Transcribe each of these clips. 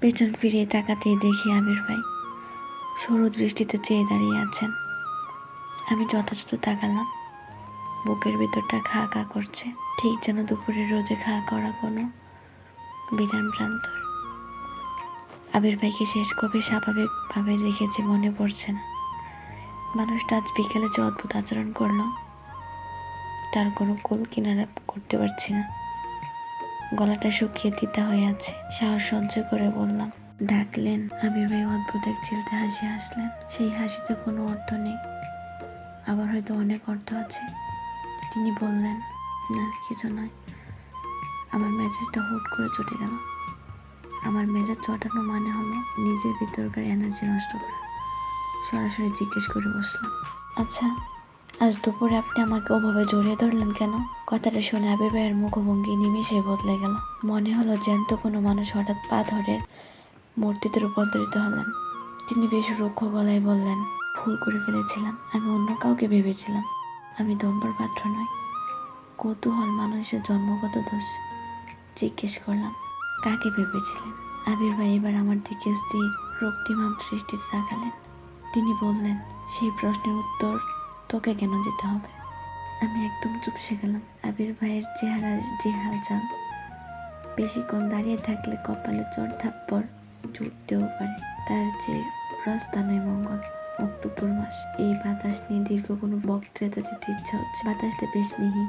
পেছন ফিরে তাকাতেই দেখি আবির ভাই সরু দৃষ্টিতে চেয়ে দাঁড়িয়ে আছেন। আমি যথাযথ তাকালাম। বুকের ভিতরটা খা খা করছে। ঠিক যেন দুপুরের রোদে খা করা কোনো বিরান প্রান্তর। আবির ভাইকে শেষ কবে স্বাভাবিকভাবে দেখেছি মনে পড়ছে না। মানুষটা আজ বিকেলে যে অদ্ভুত আচরণ করল, তার কোনো কুল কিনারা করতে পারছি না। গলাটা শুকিয়ে দিতে হয়ে আছে। সাহস সহ্য করে বললাম, ডাকলেন আবির ভাই অদ্ভুত এক চিলতে হাসি হাসলেন। সেই হাসিতে কোনো অর্থ নেই। আবার হয়তো অনেক অর্থ আছে। তিনি বললেন, না, কিছু নয়। আমার মেজাজটা হুট করে চটে গেল। আমার মেজাজ চটানো মানে হলো নিজের ভিতরকার এনার্জি নষ্ট করা। সরাসরি জিজ্ঞেস করে বসলাম আচ্ছা আজ দুপুরে আপনি আমাকে ওভাবে জড়িয়ে ধরলেন কেন? কথাটা শুনে আবির ভাইয়ের মুখভঙ্গি নিমিষে বদলে গেল। মনে হলো জ্যান্ত কোনো মানুষ হঠাৎ পা ধরে মূর্তিতে রূপান্তরিত হলেন। তিনি বেশ রুক্ষ গলায় বললেন, ভুল করে ফেলেছিলাম। আমি অন্য কাউকে ভেবেছিলাম। আমি দম্বর পাত্র নই। কৌতূহল মানুষের জন্মগত দোষ। জিজ্ঞেস করলাম, কাকে ভেবেছিলেন? আবির ভাই এবার আমার দিকে স্থির রক্তিমাম দৃষ্টিতে তাকালেন। তিনি বললেন, সেই প্রশ্নের উত্তর তোকে কেন দিতে হবে? আমি একদম চুপসে গেলাম। আবির ভাইয়ের চেহারার যে হালচাল বেশিক্ষণ দাঁড়িয়ে থাকলে কপালে চড় থাপ্পড় জুটতেও পারে। তার যে প্রস্থানই মঙ্গল, অক্টোবর মাস। এই বাতাস নিয়ে দীর্ঘ কোনো বক্তৃতা দিতে ইচ্ছা হচ্ছে। বাতাসটা বেশ মিহি,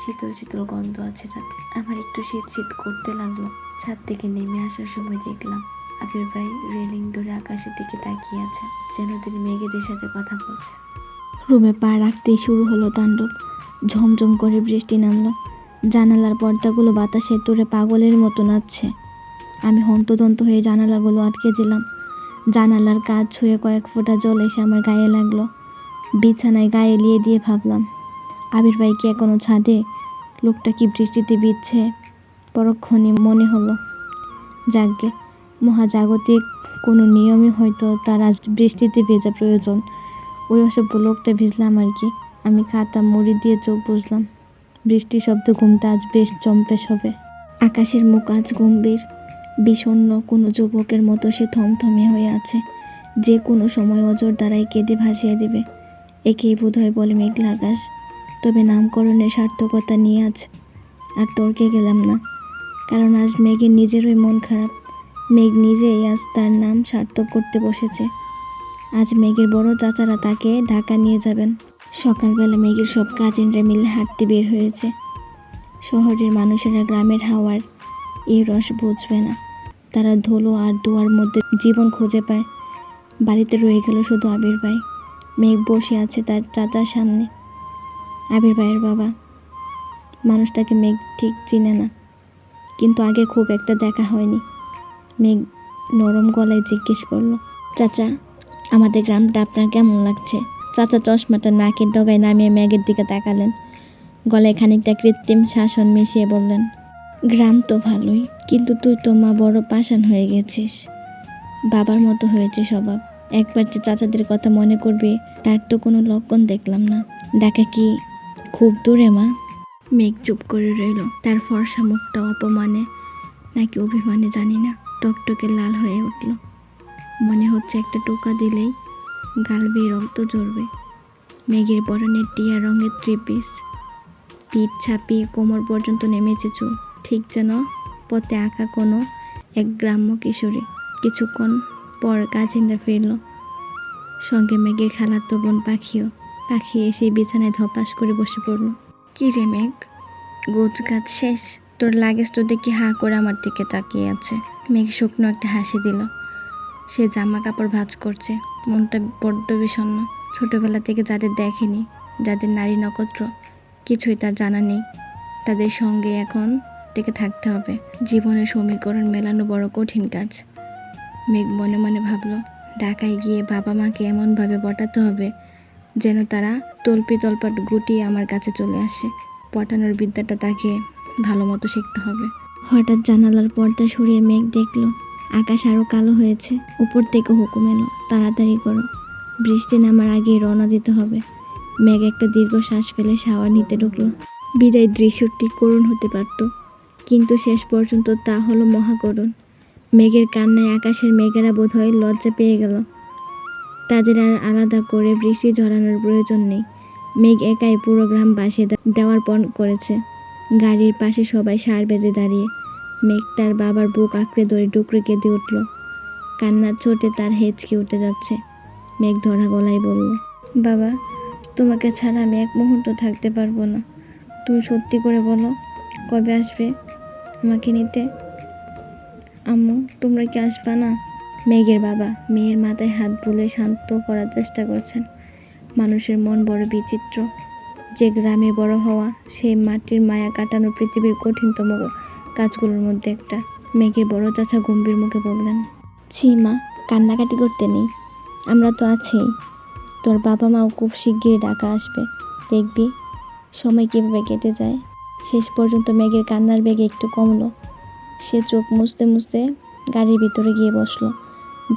শীতল শীতল গন্ধ আছে তাতে। আমার একটু শীত শীত করতে লাগল। ছাদ থেকে নেমে আসার সময় দেখলাম আবির ভাই রেলিং ধরে আকাশের দিকে তাকিয়ে আছে, যেন তিনি মেঘেদের সাথে কথা বলছেন। রুমে পা রাখতেই শুরু হলো তাণ্ডব। ঝমঝম করে বৃষ্টি নামলো। জানালার পর্দাগুলো বাতাসে তোরে পাগলের মতো নাচছে। আমি হন্তদন্ত হয়ে জানালাগুলো আটকে দিলাম। জানালার কাজ ছুঁয়ে কয়েক ফোঁটা জল এসে আমার গায়ে লাগল। বিছানায় গায়ে লিয়ে দিয়ে ভাবলাম, আবির ভাই কি এখনও ছাদে? লোকটা কি বৃষ্টিতে বিচ্ছে পরক্ষণে মনে হলো যাগ্গে মহাজাগতিক কোনো নিয়মই হয়তো তার আজ বৃষ্টিতে ভেজা প্রয়োজন। ওই অসভ্য লোকটা ভিজলাম আর কি। আমি খাতা মুড়ি দিয়ে চোখ বুঝলাম বৃষ্টি শব্দ ঘুমটা আজ বেশ জম্পেশ হবে। আকাশের মুখ আজ গম্ভীর। বিষণ্ণ কোনো যুবকের মতো সে থমথমে হয়ে আছে। যে কোনো সময় অজর দ্বারাই কেঁদে ভাসিয়ে দেবে। একেই বোধহয় বলে মেঘলা আকাশ। তবে নামকরণের সার্থকতা নিয়ে আজ আর তর্কে গেলাম না। কারণ আজ মেঘের নিজেরই মন খারাপ। মেঘ নিজেই আজ তার নাম সার্থক করতে বসেছে। আজ মেঘের বড় চাচারা তাকে ঢাকা নিয়ে যাবেন। সকালবেলা মেঘের সব কাজিনরা মিলে হাঁটতে বের হয়েছে। শহরের মানুষেরা গ্রামের হাওয়ার এই রস বুঝবে না। তারা ধুলো আর দোয়ার মধ্যে জীবন খুঁজে পায়। বাড়িতে রয়ে গেল শুধু আবির ভাই। মেঘ বসে আছে তার চাচার সামনে। আবির ভাইয়ের বাবা। মানুষটাকে মেঘ ঠিক চিনে না। কিন্তু আগে খুব একটা দেখা হয়নি। মেঘ নরম গলায় জিজ্ঞেস করল, চাচা আমাদের গ্রামটা আপনার কেমন লাগছে? চাচা চশমাটা নাকের ডগায় নামিয়ে ম্যাগের দিকে তাকালেন। গলায় খানিকটা কৃত্রিম শাসন মিশিয়ে বললেন, গ্রাম তো ভালোই, কিন্তু তুই তো মা বড় পাষাণ হয়ে গেছিস। বাবার মতো হয়েছে স্বভাব। একবার যে চাচাদের কথা মনে করবে, তার তো কোনো লক্ষণ দেখলাম না। ডাকা কি, খুব দূরে মা। মেঘ চুপ করে রইল। তার ফর্সা মুখটা অপমানে, নাকি অভিমানে জানি না, টকটকে লাল হয়ে উঠল। মনে হচ্ছে একটা টোকা দিলেই গাল বেয়ে রক্ত ঝরবে। মেঘের পরনের টিয়া রঙের থ্রি পিস পিঠ ছাপিয়ে কোমর পর্যন্ত নেমেছে চুল। ঠিক যেন পথে আঁকা কোনো এক গ্রাম্য কিশোরী। কিছুক্ষণ পর কাজিনরা ফিরল। সঙ্গে মেঘের খালাতো বোন পাখিও। পাখি এসে বিছানায় ধপাস করে বসে পড়ল। কি রে মেঘ? গোছ গাছ শেষ। তোর লাগেজ তো দেখি হাঁ করে আমার দিকে তাকিয়ে আছে। মেঘ শুকনো একটা হাসি দিল। সে জামা কাপড় ভাঁজ করছে। মনটা বড্ড বিষণ্ণ। ছোটবেলা থেকে যাদের দেখেনি, যাদের নারী নক্ষত্র, কিছুই তার জানা নেই। তাদের সঙ্গে এখন থেকে থাকতে হবে। জীবনের সমীকরণ মেলানো বড় কঠিন কাজ। মেঘ মনে মনে ভাবলো, ঢাকায় গিয়ে বাবা মাকে এমনভাবে পটাতে হবে যেন তারা তল্পি তলপাট গুটিয়ে আমার কাছে চলে আসে। পটানোর বিদ্যাটা তাকে ভালো মতো শিখতে হবে। হঠাৎ জানালার পর্দা সরিয়ে মেঘ দেখল আকাশ আরও কালো হয়েছে। উপর থেকে হুকুম এলো, তাড়াতাড়ি করো। বৃষ্টি নামার আগেই রওনা দিতে হবে। মেঘ একটা দীর্ঘ শ্বাস ফেলে শাওয়ার নিতে ঢুকলো। বিদায় দৃশ্যটি করুণ হতে পারত, কিন্তু শেষ পর্যন্ত তা হলো মহাকরুণ। মেঘের কান্নায় আকাশের মেঘেরা বোধহয় লজ্জা পেয়ে গেল। তাদের আর আলাদা করে বৃষ্টি ঝরানোর প্রয়োজন নেই। মেঘ একাই পুরো গ্রাম বাসে দেওয়ার পণ করেছে। গাড়ির পাশে সবাই সার বেঁধে দাঁড়িয়ে মেঘ তার বাবার বুক আঁকড়ে ধরে ডুকরে কেঁদে উঠল। কান্নার চোটে তার হেঁচকে উঠে যাচ্ছে। মেঘ ধরা গলায় বলল, বাবা, তোমাকে ছাড়া আমি এক মুহূর্ত থাকতে পারব না। তুমি সত্যি করে বলো, কবে আসবে? আমাকে নিতে? আম্মু, তোমরা কি আসবা না? মেঘের বাবা মেয়ের মাথায় হাত বুলে শান্ত করার চেষ্টা করছেন। মানুষের মন বড় বিচিত্র। যে গ্রামে বড় হওয়া, সেই মাটির মায়া কাটানো পৃথিবীর কঠিনতম কাজগুলোর মধ্যে একটা। মেঘের বড় চাচা গম্ভীর মুখে বললেন, ছি মা, কান্নাকাটি করতে নেই। আমরা তো আছি। তোর বাবা মাও খুব শিগগিরই ডাকা আসবে। দেখবি সময় কীভাবে কেটে যায়। শেষ পর্যন্ত মেঘের কান্নার বেগে একটু কমলো। সে চোখ মুছতে মুছতে গাড়ির ভিতরে গিয়ে বসল।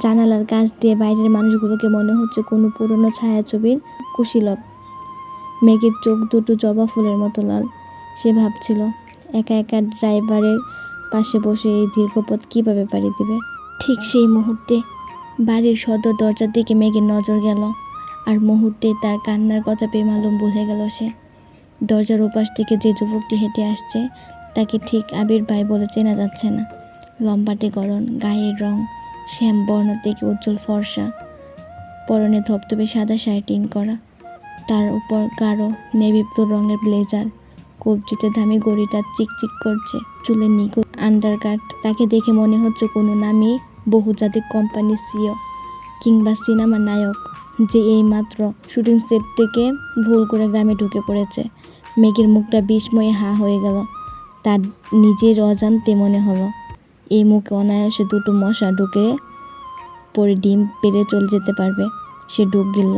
জানালার গাছ দিয়ে বাইরের মানুষগুলোকে মনে হচ্ছে কোনো পুরনো ছায়াছবির কুশীলব মেঘের চোখ দুটো জবা ফুলের মতো লাল, সে ভাবছিল। একা একা ড্রাইভারের পাশে বসে এই দীর্ঘপথ কীভাবে পাড়ি দিবে? ঠিক সেই মুহূর্তে বাড়ির সদর দরজার দিকে মেঘের নজর গেল আর মুহূর্তে তার কান্নার কথা পেয়ে মালুম বুঝে গেল সে। দরজার ওপাশ থেকে যে যুবকটি হেঁটে আসছে, তাকে ঠিক আবির ভাই বলে চেনা যাচ্ছে না। লম্বাটে গরন গায়ের রং, শ্যাম বর্ণ থেকে উজ্জ্বল ফর্সা, পরনে ধপধপে সাদা শার্ট ইন করা, তার উপর গাঢ়, নেভি ব্লু রঙের ব্লেজার কবজিতে দামি গড়িটা চিকচিক করছে চুলে নিখুঁত আন্ডারকাট তাকে দেখে মনে হচ্ছে কোনো নামী বহুজাতিক কোম্পানির সিও কিংবা সিনেমার নায়ক, যে এই মাত্র শুটিং সেট থেকে ভুল করে গ্রামে ঢুকে পড়েছে। মেঘের মুখটা বিস্ময়ে হা হয়ে গেল। তার নিজের অজান্তে মনে হলো, এই মুখে অনায়াসে দুটো মশা ঢুকে পরে ডিম পেড়ে চলে যেতে পারবে। সে ঢুক গিলল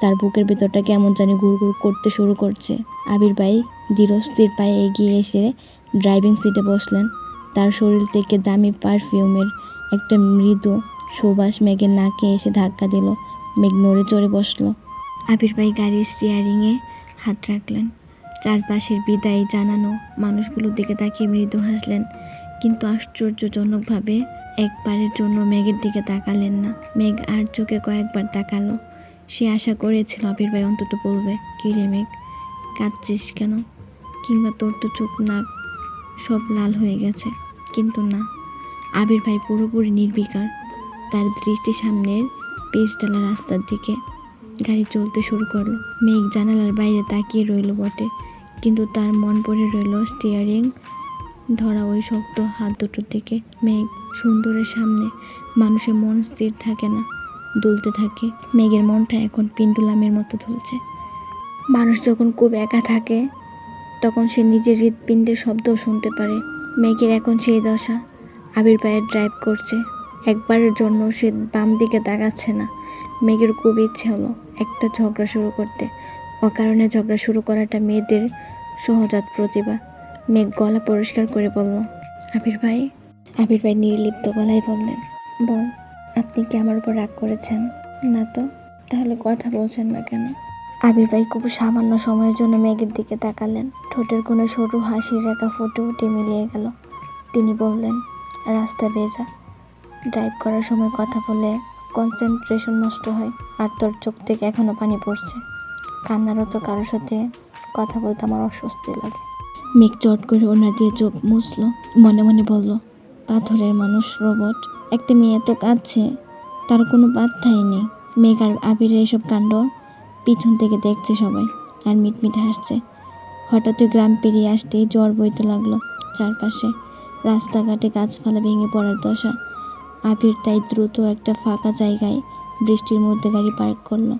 তার বুকের ভেতরটা কেমন জানি গুড়গুড় করতে শুরু করছে। আবির ভাই ধীরস্থির পায়ে এগিয়ে এসে ড্রাইভিং সিটে বসলেন। তার শরীর থেকে দামি পারফিউমের একটা মৃদু সুবাস মেঘের নাকে এসে ধাক্কা দিল। মেঘ নড়ে চড়ে বসল। আবির ভাই গাড়ির স্টিয়ারিংয়ে হাত রাখলেন। চারপাশের বিদায় জানানো মানুষগুলোর দিকে তাকিয়ে মৃদু হাসলেন। কিন্তু আশ্চর্যজনকভাবে একবারের জন্য মেঘের দিকে তাকালেন না। মেঘ আর চোখে কয়েকবার তাকালো। সে আশা করেছিল আবির ভাই অন্তত বলবে, কী রে মেঘ, কাঁদছিস কেন? কিংবা তোর তো চোখ নাক সব লাল হয়ে গেছে। কিন্তু না, আবির ভাই পুরোপুরি নির্বিকার। তার দৃষ্টি সামনের পেজডালা রাস্তার দিকে। গাড়ি চলতে শুরু করল। মেঘ জানালার বাইরে তাকিয়ে রইল বটে। কিন্তু তার মন পড়ে রইল স্টিয়ারিং ধরা ওই শক্ত হাত দুটোর দিকে। মেঘ সুন্দরের সামনে, মানুষের মন স্থির থাকে না। দুলতে থাকে। মেঘের মনটা এখন পিন্ডুলামের মতো দুলছে মানুষ যখন খুব একা থাকে, তখন সে নিজের হৃৎপিণ্ডের শব্দও শুনতে পারে। মেঘের এখন সেই দশা। আবির পায়ে ড্রাইভ করছে। একবারের জন্য সে বাম দিকে তাকাচ্ছে না। মেঘের খুব ইচ্ছে হলো একটা ঝগড়া শুরু করতে। অকারণে ঝগড়া শুরু করাটা মেয়েদের সহজাত প্রতিভা। মেঘ গলা পরিষ্কার করে বলল, আবির ভাই? আবির ভাই নির্লিপ্ত গলায় বললেন, বল। আপনি কি আমার উপর রাগ করেছেন? না তো, তাহলে কথা বলছেন না কেন? আবির ভাই খুব সামান্য সময়ের জন্য মেঘের দিকে তাকালেন। ঠোঁটের কোনো সরু হাসির রেখা ফুটে উঠে মিলিয়ে গেল। তিনি বললেন, রাস্তা ভেজা। ড্রাইভ করার সময় কথা বলে কনসেন্ট্রেশন নষ্ট হয়, আর তোর চোখ থেকে এখনও পানি পড়ছে। কান্নারত কারোর সাথে কথা বলতে আমার অস্বস্তি লাগে। মেঘ চট করে ওনার দিয়ে চোখ মুছল, মনে মনে বলল, পাথরের মানুষ, রোবট। একটা মেয়ে তো কাঁদছে, তার কোনো পাত্তাই নেই। মেঘার আবিরের এসব কাণ্ড পিছন থেকে দেখছে সবাই, আর মিটমিট হাসছে। হঠাৎ গ্রাম পেরিয়ে আসতেই জ্বর বইতে লাগল চারপাশে। রাস্তাঘাটে গাছপালা ভেঙে পড়ার দশা। আবির তাই দ্রুত একটা ফাঁকা জায়গায় বৃষ্টির মধ্যে গাড়ি পার্ক করল।